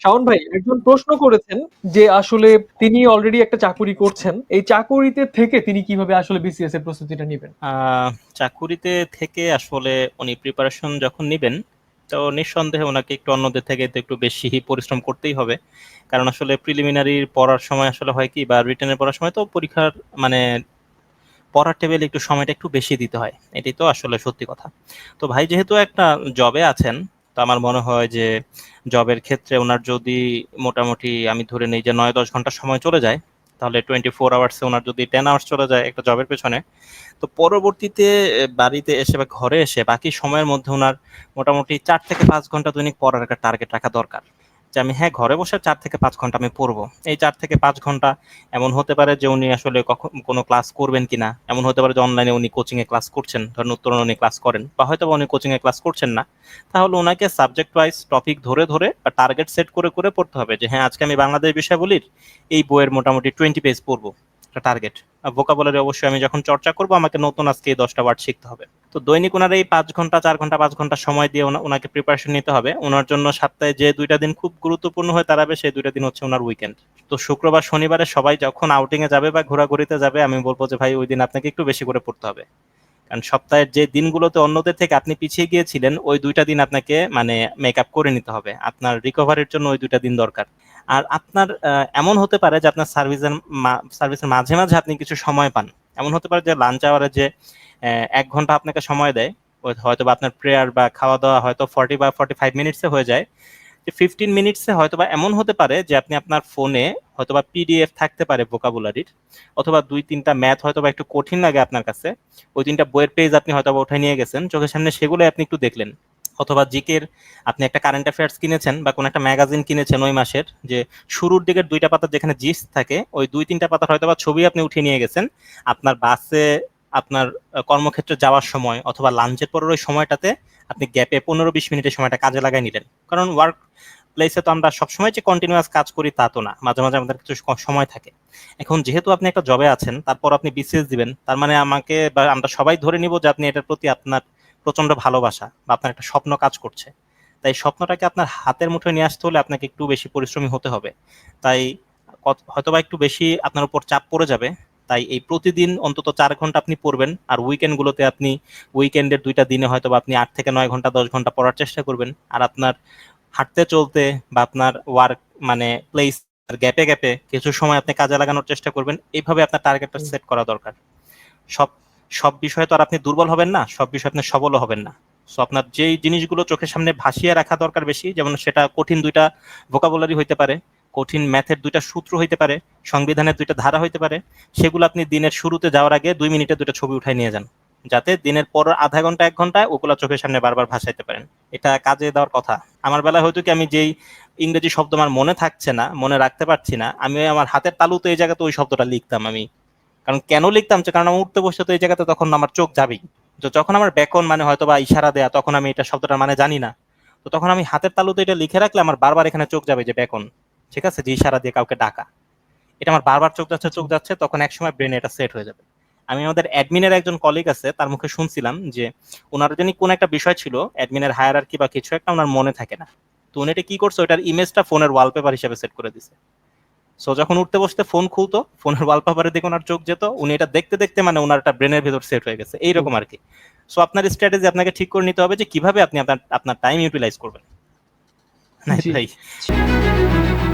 শাওন ভাই, একজন প্রশ্ন করেছেন যে আসলে তিনি অলরেডি একটা চাকুরি করছেন। এই চাকুরিতে থেকে তিনি কীভাবে আসলে বিসিএস এর প্রস্তুতিটা নেবেন? চাকুরিতে থেকে আসলে উনি প্রিপারেশন যখন নেবেন, তো নিঃসন্দেহে ওনাকে একটু অন্যদের থেকে তো একটু বেশি পরিশ্রম করতেই হবে। কারণ আসলে প্রিলিমিনারি পড়ার সময় আসলে হয় কি বা রিটেনের পড়ার সময় তো পরীক্ষার মানে পড়ার টেবিলে একটু সময়টা একটু বেশি দিতে হয়। এটাই তো আসলে সত্যি কথা। তো ভাই যেহেতু একটা জবে আছেন তো আমার মনে হয় যে জবের ক্ষেত্রে ওনার যদি মোটামুটি আমি ধরে নিই যে নয়, দশ ঘণ্টা সময় চলে যায়, তাহলে টোয়েন্টি ফোর আওয়ার্সে ওনার যদি টেন আওয়ার্স চলে যায় একটা জবের পেছনে, তো পরবর্তীতে বাড়িতে এসে বা ঘরে এসে বাকি সময়ের মধ্যে ওনার মোটামুটি চার থেকে পাঁচ ঘণ্টা দৈনিক পড়ার একটা টার্গেট রাখা দরকার। যে আমি হ্যাঁ ঘরে বসে চার থেকে পাঁচ ঘণ্টা আমি পড়ব। এই চার থেকে পাঁচ ঘণ্টা এমন হতে পারে যে উনি আসলে কখন কোনো ক্লাস করবেন কিনা। এমন হতে পারে যে অনলাইনে উনি কোচিংয়ে ক্লাস করছেন, ধরেন উত্তরণ উনি ক্লাস করেন, বা হয়তো উনি কোচিংয়ে ক্লাস করছেন না। তাহলে ওনাকে সাবজেক্ট ওয়াইজ টপিক ধরে ধরে বা টার্গেট সেট করে করে পড়তে হবে যে হ্যাঁ আজকে আমি বাংলাদেশ বিষয়াবলীর এই বইয়ের মোটামুটি টোয়েন্টি পেজ পড়ব, একটা টার্গেট ভোকাবুলারি অবশ্যই আমি যখন চর্চা করব, আমাকে নতুন আজকে এই দশটা ওয়ার্ড শিখতে হবে। তো দৈনিক ওনার এই পাঁচ ঘণ্টা, চার ঘণ্টা, পাঁচ ঘণ্টা সময় দিয়ে ওনাকে প্রিপারেশন নিতে হবে। ওনার জন্য সপ্তাহে যে দুইটা দিন খুব গুরুত্বপূর্ণ হয়ে দাঁড়াবে, সেই দুইটা দিন হচ্ছে ওনার উইকেন্ড তো শুক্রবার, শনিবারে সবাই যখন আউটিং এ যাবে বা ঘোরাঘুরিতে যাবে, আমি বলব যে, ভাই, ওই দিন আপনাকে একটু বেশি করে পড়তে হবে। কারণ সপ্তাহের যে দিনগুলোতে অন্যদের থেকে আপনি পিছিয়ে গিয়েছিলেন, ওই দুইটা দিন আপনাকে মানে মেক আপ করে নিতে হবে। আপনার রিকভারির জন্য ওই দুইটা দিন দরকার। আর আপনার এমন হতে পারে যে, আপনার সার্ভিসের সার্ভিসের মাঝে মাঝে আপনি কিছু সময় পান। এমন হতে পারে যে লাঞ্চ আওয়ারে যে এক ঘণ্টা আপনাকে সময় দেয়। হয়তো বা আপনার প্রেয়ার বা খাওয়া দাওয়া হয়তো ফর্টি বা ফর্টি ফাইভ মিনিটসে হয়ে যায়। যে ফিফটিন মিনিটসে হয়তো বা এমন হতে পারে যে আপনি আপনার ফোনে হয়তো বা পিডিএফ থাকতে পারে ভোকাবুলারির অথবা দুই তিনটা ম্যাথ হয়তো বা একটু কঠিন লাগে আপনার কাছে। ওই তিনটা বইয়ের পেজ আপনি হয়তো বা উঠাই নিয়ে গেছেন, চোখের সামনে সেগুলো আপনি একটু দেখলেন। অথবা জিকের আপনি একটা কারেন্ট অ্যাফেয়ার্স কিনেছেন বা কোনো একটা ম্যাগাজিন কিনেছেন ওই মাসের, যে শুরুর দিকের দুইটা পাতা যেখানে জিস থাকে, ওই দুই তিনটা পাতার হয়তো বা ছবি আপনি উঠিয়ে নিয়ে গেছেন। আপনার বাসে আপনার কর্মক্ষেত্রে যাওয়ার সময় অথবা লাঞ্চের পরের ওই সময়টাতে আপনি গ্যাপে পনেরো বিশ মিনিটের সময়টা কাজে লাগাই নিলেন। কারণ ওয়ার্ক প্লেসে তো আমরা সবসময় যে কন্টিনিউয়াস কাজ করি তা তো না, মাঝে মাঝে আমাদের কিছু সময় থাকে। এখন যেহেতু আপনি একটা জবে আছেন, তারপর আপনি বিসিএস দিবেন, তার মানে আমাকে বা আমরা সবাই ধরে নিব যে আপনি এটার প্রতি আপনার প্রচণ্ড ভালোবাসা বা আপনার একটা স্বপ্ন কাজ করছে। তাই স্বপ্নটাকে আপনার হাতের মুঠোয় নিয়ে আসতে হলে আপনাকে একটু বেশি পরিশ্রমী হতে হবে। তাই হয়তোবা একটু বেশি আপনার উপর চাপ পড়ে যাবে তাই এই প্রতিদিন অন্তত চার ঘণ্টা আপনি পড়বেন আর উইকেন্ডগুলোতে আপনি উইকেন্ডের দুইটা দিনে হয়তো আপনি আট থেকে নয় ঘণ্টা দশ ঘণ্টা পড়ার চেষ্টা করবেন। আর আপনার হাঁটতে চলতে বা আপনার ওয়ার্ক মানে প্লেস গ্যাপে গ্যাপে কিছু সময় আপনি কাজে লাগানোর চেষ্টা করবেন। এইভাবে আপনার টার্গেটটা সেট করা দরকার। সব সব বিষয়ে তো আর আপনি দুর্বল হবেন না সব বিষয়ে আপনি সবলও হবেন না। সো আপনার যেই জিনিসগুলো চোখের সামনে ভাসিয়ে রাখা দরকার বেশি যেমন সেটা কঠিন দুইটা ভোকাবুলারি হইতে পারে কঠিন ম্যাথের দুইটা সূত্র হইতে পারে, সংবিধানের দুইটা ধারা হইতে পারে, সেগুলো আপনি দিনের শুরুতে যাওয়ার আগে দুই মিনিটে দুইটা ছবি উঠাই নিয়ে যান, যাতে দিনের পর আধা ঘণ্টা, এক ঘন্টায় ওগুলা চোখের সামনে বারবার ভাসাইতে পারেন। এটা কাজে দেওয়ার কথা। আমার বেলায় হয়তো কি আমি যেই ইংরেজি শব্দ আমার মনে থাকছে না, মনে রাখতে পারছি না, আমি আমার হাতের তালুতে এই জায়গাতে ওই শব্দটা লিখতাম আমি। কারণ কেন লিখতাম? যে কারণ আমার উঠতে বসতে তো এই জায়গাতে তখন আমার চোখ যাবেই। তো যখন আমার ব্যাকন মানে হয়তো বা ইশারা দেয়া, তখন আমি এটা শব্দটা মানে জানি না। তো তখন আমি হাতের তালুতে এটা লিখে রাখলে আমার বারবার এখানে চোখ যাবে যে ব্যাকরণ। ঠিক আছে? যে ইশারা দিয়ে কাউকে ডাকা। এটা আমার বারবার চোখ যাচ্ছে চোখ যাচ্ছে তখন একসময় ব্রেনে এটা সেট হয়ে যাবে। আমি আমাদের অ্যাডমিনের একজন কলিগ আছে তার মুখে শুনছিলাম যে ওনার জানি কোন একটা বিষয় ছিল অ্যাডমিনের হায়ার আর কি বা কিছু একটা ওনার মনে থাকে না। তো উনি এটা কি করছে? ওটার ইমেজটা ফোনের ওয়ালপেপার হিসেবে সেট করে দিছে। সো যখন উঠতে বসতে ফোন খুলতো ফোনের ওয়ালপেপারে দিকে ওনার চোখ যেত উনি এটা দেখতে দেখতে মানে ওনার একটা ব্রেনের ভেতর সেট হয়ে গেছে। এইরকম আর কি। সো আপনার স্ট্র্যাটেজি আপনাকে ঠিক করে নিতে হবে যে কীভাবে আপনি আপনার আপনার টাইম ইউটিলাইজ করবেন। নাই ভাই